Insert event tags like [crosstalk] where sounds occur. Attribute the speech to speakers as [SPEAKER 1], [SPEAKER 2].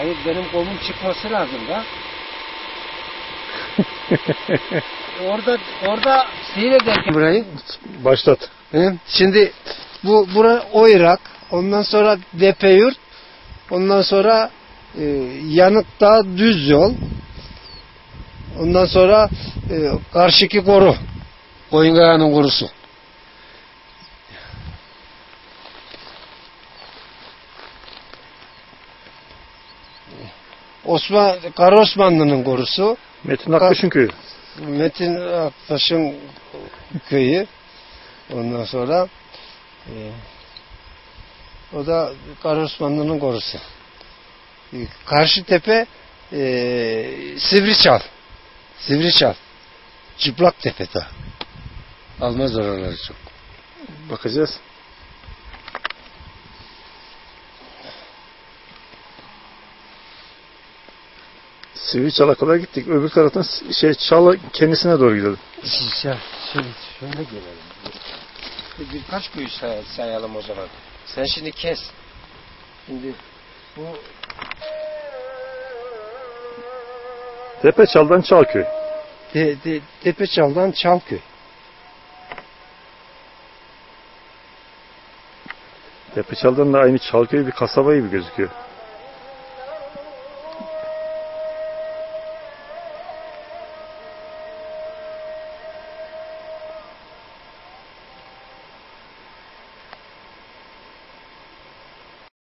[SPEAKER 1] Hayır benim kolum çıkması lazım da. [laughs] orada orada seyrederken burayı.
[SPEAKER 2] Başlat.
[SPEAKER 1] He? Şimdi bu bura Oyrak, ondan sonra Depeyurt, ondan sonra e, Yanıkdağ düz yol. Ondan sonra e, karşıki koru. Koyunkaya'nın korusu. Osman Kara Osmanlı'nın korusu.
[SPEAKER 2] Metin Aktaş'ın köyü.
[SPEAKER 1] Metin Aktaş'ın köyü. Ondan sonra e, o da Kara Osmanlı'nın korusu. E, Karşı tepe e, Sivriçal. Sivriçal. Çıplak tepe da. Almaz oraları çok.
[SPEAKER 2] Bakacağız. Sivriçal'a kadar gittik. Öbür taraftan şey Çağla kendisine doğru gidelim.
[SPEAKER 1] Şöyle, şöyle gelelim. Birkaç köy say- sayalım o zaman. Sen şimdi kes. Şimdi bu
[SPEAKER 2] Tepeçal'dan Çalköy.
[SPEAKER 1] de, de, Tepeçal'dan Çalköy.
[SPEAKER 2] Tepeçal'dan da aynı Çalköy bir kasaba gibi gözüküyor.